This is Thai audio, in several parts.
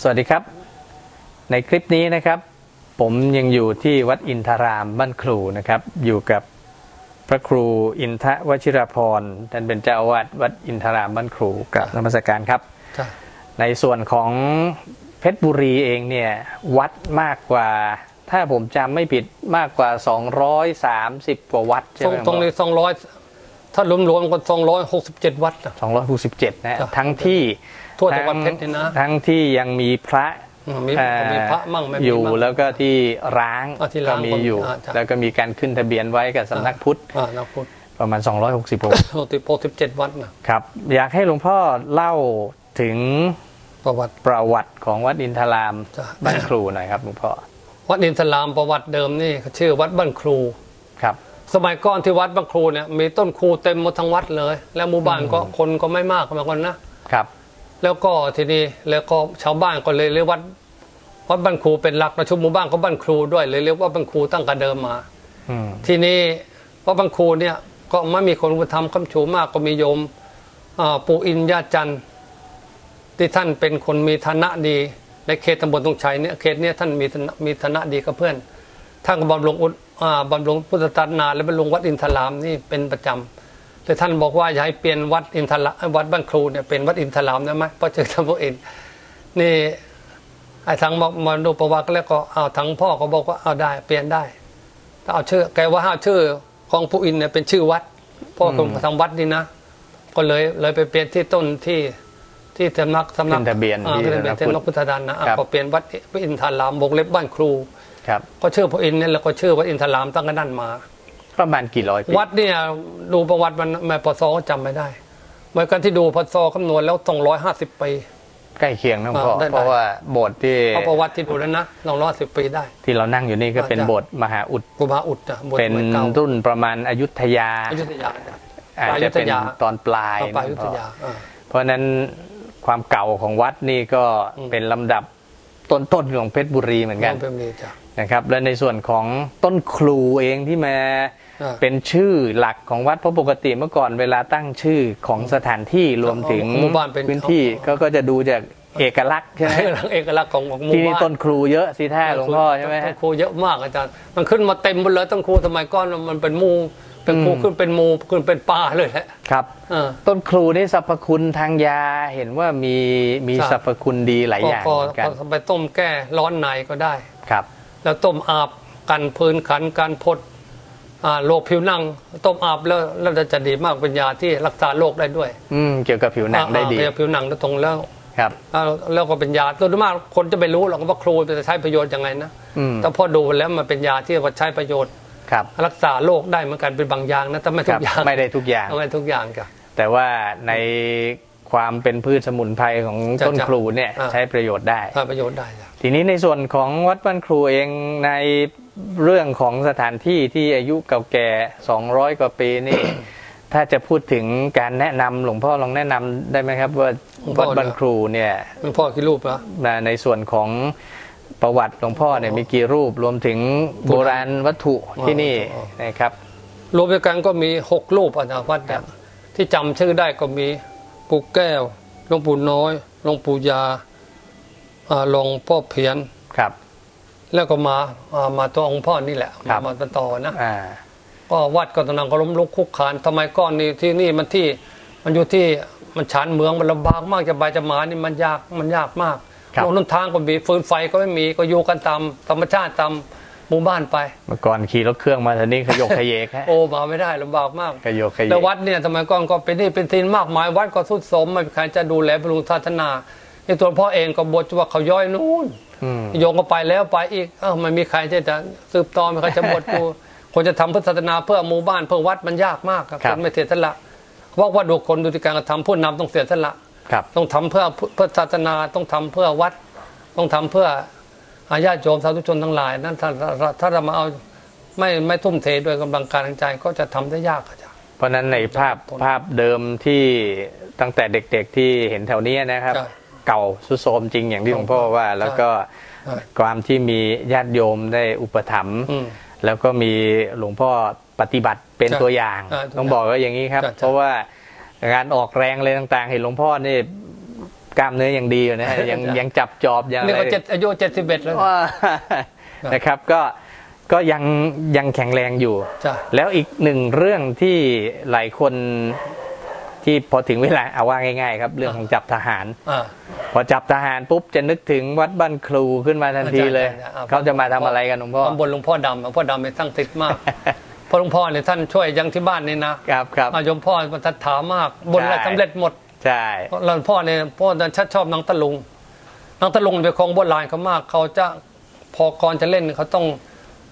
สวัสดีครับ ในคลิปนี้นะครับ ผมยังอยู่ที่วัดอินทารามบ้านครูนะครับ อยู่กับพระครูอินทวชิรพรท่านเป็นเจ้าอาวาสวัดอินทารามบ้านครูกับนมัสการครับจ้ะในส่วนของเพชรบุรีเองเนี่ยวัดมากกว่า ถ้าผมจำไม่ผิดมากกว่า 230 กว่าวัดใช่ตรไหงมตรงนี้สองร้อยถ้ารวมๆกันสองร้อยหกสิบเจ็ดวัดนะ267นะจ้ะทั้งที่ ทั่วจังหวัดเพชรนี่นะ ทั้งที่ยังมีพระอืมมีเอ่อมีพระมั่งไม่มีอยู่มั่งแล้วก็ที่ร้างอะที่ก็ร้างมีก็มีอยู่อะจ้ะแล้วก็มีการขึ้นทะเบียนไว้กับสำนักพุทธอ่านักพุทธประมาณ 260กว่าวัดหกสิบหกสิบเจ็ดวัดนะครับ อยากให้หลวงพ่อเล่าถึงประวัติประวัติของวัดอินทรามจ้ะบ้านครูหน่อยครับหลวงพ่อวัดอินทรามประวัติเดิมนี่เขาชื่อวัดบ้านครูครับ สมัยก่อนที่วัดบ้านครูเนี่ยมีต้นครูเต็มหมดทั้งวัดเลย แล้วหมู่บ้านก็คนก็ไม่มากเหมือนกันนะครับ แล้วก็ทีนี้แล้วก็ชาวบ้านก็เลยเรียกวัดวัดบ้านครูเป็นหลักประชุมหมู่บ้านก็บ้านครูด้วยเลยเรียกว่าบ้านครูตั้งแต่เดิมมาอืมทีนี้วัดบางครูเนี่ยก็ไม่มีคนอุปธรรมคำชูมากก็มีโยมอ่าปู่อินญาติจันทร์ที่ท่านเป็นคนมีฐานะดีในเขตตำบลตรงชัยเนี่ยเขตเนี้ท่านมีฐานะมีฐานะดีกับเพื่อนท่านก็บำรุงอุดอ่าบำรุงพุทธศาสนาและบำรุงวัดอินทรามนี่เป็นประจำ แต่ท่านบอกว่าอย่าให้เปลี่ยนวัดอินทรามวัดบ้านครูเนี่ยเป็นวัดอินทรามได้ไหมเพราะเจอท่านพระอินทร์นี่ไอ้ทางมามาดูประวัติแล้วก็เอาทางพ่อก็บอกว่าเอาได้ เปลี่ยนได้ถ้าเอาชื่อแกว่าห้าชื่อของผู้อินเนี่ยเป็นชื่อวัดพ่อคนทำวัดนี่นะก็เลยเลยไปเปลี่ยนที่ต้นที่ที่สำนักสำนักขึ้นทะเบียนอ่าที่ขึ้นทะเบียนสำนักที่นกพุทธดานนะอะครับก็เปลี่ยนวัดพระอินทรามวงเล็บบ้านครูครับก็ชื่อพระอินทร์เนี่ยแล้วก็ชื่อวัดอินทรามตั้งแต่นั้นมา ประมาณกี่ร้อยปีวัดเนี่ยดูประวัติมันแม่ปศก็จำไม่ได้เหมือนกันที่ดูพศคำนวณแล้วต้องร้อยห้าสิบปีใกล้เคียงนะหลวงพ่ออ่าได้เพราะว่าโบสถ์ที่เอาประวัติที่ดูแล้วนะต้องร้อยสิบปีได้ ที่เรานั่งอยู่นี่ก็เป็นอ่าจ้ะโบสถ์มหาอุดกุบาอุดนะบทเป็นหมือเก่ารุ่นประมาณอยุธยาอยุธยาจ้ะอาจจะเป็นอยุธยาตอนปลายเอาไปอยุนะธพ่อยาอ่าเพราะฉะนั้นความเก่าของวัดนี่ก็อืมเป็นลำดับต้นๆของเพชรบุรีเหมือนกันเป็นมีจ้ะนะครับ และในส่วนของต้นครูเองที่มาอ่า เป็นชื่อหลักของวัดเพราะปกติเมื่อก่อนเวลาตั้งชื่อของสถานที่รวมถึงหมู่บ้านเป็นพื้นที่ก็ก็จะดูจากเอกลักษณ์ใช่ไหมเอกลักษณ์ของของหมู่ที่นี่บ้านต้นครูเยอะสิท่าหลวงพ่อใช่ไหมต้ฮะนครูเยอะมากอาจารย์มันขึ้นมาเต็มหมดเลยต้นครูสมัยก่อนมันเป็นหมูเป็นครูอืมขึ้นเป็นหมูขึ้นเป็นป่าเลยแหละครับเออต้นครูนี่สรรพคุณทางยาเห็นว่ามีมีใช่สรรพคุณดีหลายอย่างก็เหมือนกันก็ไปต้มแก้ร้อนในก็ได้ครับ แล้วต้มอาบกันพื้นขันการพดอ่า โรคผิวหนัง ต้มอาบแล้วแล้วจะดีมากเป็นยาที่รักษาโรคได้ด้วย อืมเกี่ยวกับผิวหนังได้ดีอ่าผิวหนังแล้วตรงแล้วครับอ่าแล้วก็เป็นยาตัวมากคนจะไปรู้หรอกว่าครูจะใช้ประโยชน์ยังไงนะอืมแต่พอดูแล้วมันเป็นยาที่ว่าใช้ประโยชน์ครับรักษาโรคได้เหมือนกันเป็นบางอย่างนะแต่ไม่คทุรับกอย่างไม่ได้ทุกอย่างไม่ทุกอย่างจ้ะแต่ว่าในความเป็นพืชสมุนไพรของจ้ะต้นครูเนี่ยอ่าใช้ประโยชน์ได้ใช้ประโยชน์ได้จ้ะทีนี้ในส่วนของวัดบ้านครูเองใน เรื่องของสถานที่ที่อายุเก่าแก่ 200 กว่าปีนี่ ถ้าจะพูดถึงการแนะนำหลวงพ่อลองแนะนำได้ไหมครับ ว่าวัดบ้านครูเนี่ยมันพ่อกี่รูปแล้วในส่วนของประวัติหลวงพ่อเนี่ยมีกี่รูปรวมถึงโบราณวัตถุที่นี่อ๋อนะครับรวมด้วยกันก็มีหกรูปอาจารย์วัดเนี่ยที่จำชื่อได้ก็มีปู่แก้วหลวงปู่น้อยหลวงปู่ยาอ่าหลวงพ่อเพียนครับ แล้วก็มาอ่ามาตัวองค์พ่อนี่แหละครัมาบมาต่อนะอ่า ก็วัดก็ตอนนั้นก็ล้มลุกคุกคานทำไมก้อนนี้ที่นี่มันที่มันอยู่ที่มันชานเมืองมันลำบากมากจะไปจะมานี่มันยากมันยากมากครับ ลงทางก็มีฟืนไฟก็ไม่มีก็อยู่กันตามธรรมชาติตามหมู่บ้านไป เมื่อก่อนขี่รถเครื่องมาทีนี้ขยกขยเยกฮะโอ้มาไม่ได้ลำบากมาก ขยกขยเยแล้วกวัดเนี่ยทำไมก่อนก็เป็นหนี่เป็นทินมากมายวัดก็ทุดโสมไม่มีใครจะดูแลบำรุงศาสนาในตัวพ่อเองก็บทว่าเขาย่อยนู่นอืมโยงก็ไปแล้วไปอีกเอ้าไม่มีใครที่จะสืบต่อไม่ใครจะบทดูคนจะทำพุทธศาสนาเพื่อหมู่บ้านเพื่อวัดมันยากมากครับครับคนไม่เสียสละเพราะว่าดูคนดูที่การกระทำผู้นำต้องเสียสละครับต้องทำเพื่อเพื่อศาสนาต้องทำเพื่อวัด ต้องทำเพื่ออาญาติโยมสาธุชนทั้งหลาย นั้นถ้าถ้าถ้าเรามาเอาไม่ไม่ทุ่มเทด้วยกำลังการทางใจก็จะทำได้ยากอาจารย์เพราะฉะนั้นในภาพต้นภาพเดิมที่ตั้งแต่เด็กๆที่เห็นแถวเนี้ยนะครับใช่ เก่าสุดโทรมจริงอย่างที่หลวงพ่อว่า แล้วก็ใช่ความที่มีญาติโยมได้อุปถัมภ์อืมแล้วก็มีหลวงพ่อปฏิบัติเป็นใช่ตัวอย่างใช่ต้องบอกว่าอย่างนี้ครับใช่ใช่เพราะว่าการออกแรงอะไรต่างๆ เห็นหลวงพ่อนี่กล้ามเนื้อยังดีอยู่นะฮะยังยังจับจอบยังนี่อะไรก็เจ็ดอายุเจ็ดสิบเอ็ดแล้วว่านะครับก็ก็ยังยังแข็งแรงอยู่จ้ะแล้วอีกหนึ่งเรื่องที่หลายคน ที่พอถึงเวลาเอาว่าง่ายๆครับ เรื่องของจับทหารอ่า พอจับทหารปุ๊บจะนึกถึงวัดบ้านครูขึ้นมาทันทีเลยใช่ใช่ใช่เขาจะมาทำอะไรกันหลวงพ่อตำบลหลวงพ่อดำหลวงพ่อดำเป็นตั้งติดมาก เพราะหลวงพ่อเนี่ยท่านช่วยยังที่บ้านนี่นะครับครับ อาโยมพ่อมันทัดถามากบนอะไรใช่ สำเร็จหมดใช่หลวงพ่อเนี่ยพ่อท่านชัดชอบนางตะลุงนางตะลุงเป็นของโบราณเขามาก เขาจะพอกรจะเล่นเขาต้อง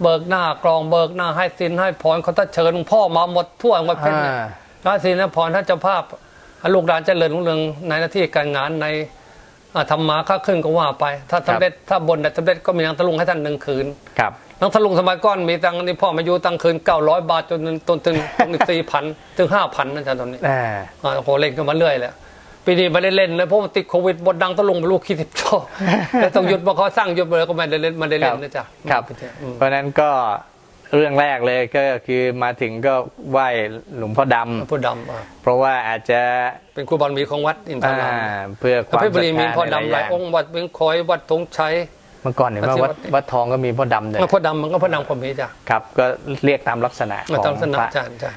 เบิกหน้ากรองเบิกหน้าให้สินให้พรเขาถ้าเชิญหลวงพ่อมาหมดทั่วหมดเพชรเนี่ย อ่า ราศีนพรท่านเจ้าภาพลูกหลานเจริญรุ่งเรืองในหน้าที่การงานในอ่าธรรมะค้าขึ้นก็ว่าไป ถ้าสำเร็จถ้าบนได้สำเร็จก็มีนางตะลุงให้ท่านหนึ่งคืนครับนางตะลุงสมัยก่อนมีตังค์นี่พ่อมาอยู่ตังค์คืนเก้าร้อยบาทจนจนถึงถึงสี่พันถึงห้าพันนะจ๊ะตอนนี้อ่าอ่าโอ้โหเล่นกันมาเรื่อยเลยปีนี้ไม่ได้เล่นเลยเพราะมันติดโควิดบทดังตะลุงไม่รู้คิดสิบโชว์แต่ต้องหยุดมาเขาสร้างหยุดไปแล้วก็ไม่ได้เล่นไม่ได้เล่นนะจ๊ะครับอืมเพราะฉะนั้นก็ เรื่องแรกเลยก็คือมาถึงก็ไหว้หลวงพ่อดำผู้ดำอะเพราะว่าอาจจะเป็นครูบาลมีของวัดอินทอ่ารามเพื่อความเพชรบุรีมีศรัทธาพ่อในดำหลายย่างองค์วัดเวียงคอยวัดธงชัยเมื่อก่อนเห็นว่าที่วัดวัดวัดทองก็มีพ่อดำเลยพ่อดำมันก็พ่อดำความมีจ้ะครับ ก็เรียกตามลักษณะมาขตาอมงสนาพระจ้ะจ้ะ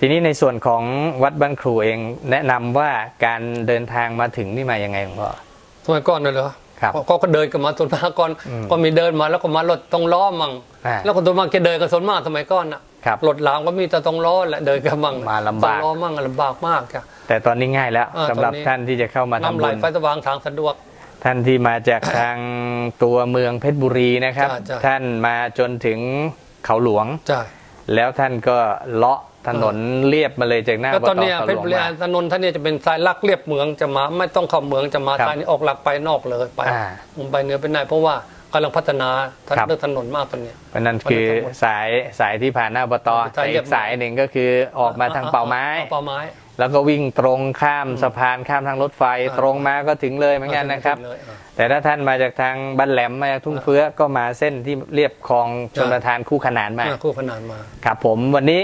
ทีนี้ในส่วนของวัดบ้านครูเองแนะนำว่าการเดินทางมาถึงนี่มายังไงหลวงพ่อสมัยก่อนเลยเหรอ ครับก็ก็เดินกันมาส่วนมากก่อนอืมก็มีเดินมาแล้วก็มารถตรงล้อมั่งอ่าแล้วก็ตัวมากจะเดินกันส่วนมากสมัยก่อนอะครับรถลามก็มีแต่ตรงล้อแหละเดินกันมั่งมาลำบากสองล้อมั่งลำบากมากจ้ะแต่ตอนนี้ง่ายแล้วอ่าสำหรับตอนนี้ท่านที่จะเข้ามาน้ำทำไหลบุญไฟสว่างทางสะดวกท่านที่มาจากทางตัวเมืองเพชรบุรีนะครับจ้ะจ้ะท่านมาจนถึงเขาหลวงจ้ะแล้วท่านก็เลาะ ถนนเรียบมาเลยจากหน้าแล้วอบตอนตเนี้ยเขาเพหชลรวงบุรีมาถนนท่านเนี่ยจะเป็นสายลักเรียบเมืองจะมา ไม่ต้องเข้าเมืองจะมาครับสายนี้ออกหลักไปนอกเลยไปอ่าลงไปเหนือไปในเพราะว่ากำลังพัฒนาทางครับเรื่องถนนมากตอนเนี้ยเพราะนั่นคือสายสายที่ผ่านหน้าอบตสายแต่เรีอียบกสายหนึ่งก็คือออกมาทางเป่าไม้เป่าไม้ แล้วก็วิ่งตรงข้ามสะพานข้ามทางรถไฟอ่าตรงมาก็ถึงเลยเหมือนกันนะครับเลยอะแต่ถ้าท่านมาจากทางบ้านแหลมมาจากทุ่งเฟื้อก็มาเส้นที่เรียบคลองชนประทานคู่ขนานมาอะคู่ขนานมาครับผมวันนี้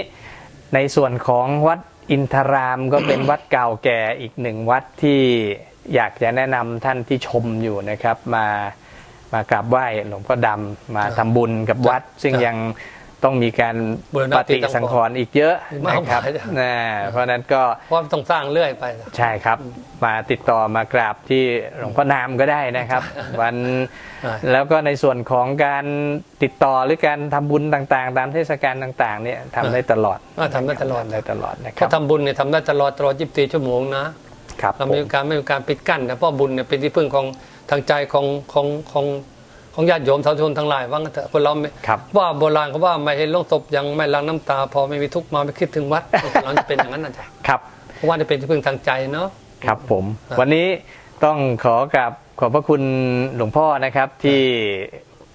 ในส่วนของวัดอินทรามก็เป็นวัดเก่าแก่อีกหนึ่งวัดที่อยากจะแนะนำท่านที่ชมอยู่นะครับ มามากราบไหว้หลวงพ่อดำมาทำบุญกับวัด ซึ่งครับยัง ต้องมีการบูรณะปฏิสังขรณ์อีกเยอะมากนะครับมายนะเพราะฉะนั้นก็เพราะต้องสร้างเรื่อยไป ใช่ครับ มาติดต่อมากราบที่หลวงพ่อนามก็ได้นะครับ วันใช่แล้วก็ในส่วนของการติดต่อหรือการทำบุญต่างๆ ตามเทศกาลต่างๆ เนี่ยทำได้ตลอดอะทำได้ตลอดทำได้ตลอดนะคถ้ารับทำบุญเนี่ยทำได้ตลอดตลอด24ชั่วโมงนะครับเราผไม่มมีการไม่มีการปิดกั้นนะเพราะบุญเนี่ยเป็นที่พึ่งของทางใจของของของ ของญาติโยมสาธุชนทั้งหลายว่างั้นเถอะคนเราไม่ครับว่าโบราณเขาว่าไม่เห็นลงศพยังไม่ล้างน้ำตา พอไม่มีทุกข์มาไม่คิดถึงวัดเราจะเป็นอย่างนั้นนะจ๊ะครับเพราะว่าจะเป็นที่พึ่งทางใจเนาะครับผมครับวันนี้ต้องขอกับขอบพระคุณหลวงพ่อนะครับที่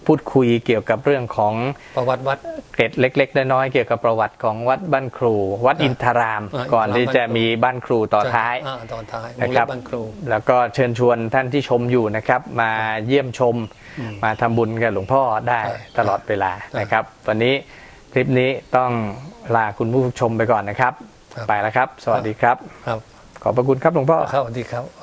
พูดคุยเกี่ยวกับเรื่องของประวัติวัดเกร็ดเล็ก ๆ น้อยๆเกี่ยวกับประวัติของวัดบ้านครู วัดอินทรามอ่าก่อนที่จะอินทรามมีบ้านครูต่อท้ายอ่ตอนท้ายนะโรงคเรีรัยบนบ้านครู แล้วก็เชิญชวนท่านที่ชมอยู่นะครับ มาเยี่ยมชมอืมมาทำบุญกับหลวงพ่อได้ใช่ตลอดเวลานะครับ วันนี้คลิปนี้ต้องลาคุณผู้ชมไปก่อนนะครับครับไปแล้วครับ สวัสดีครับครับ ขอบพระคุณครับหลวงพ่อครับสวัสดีครับ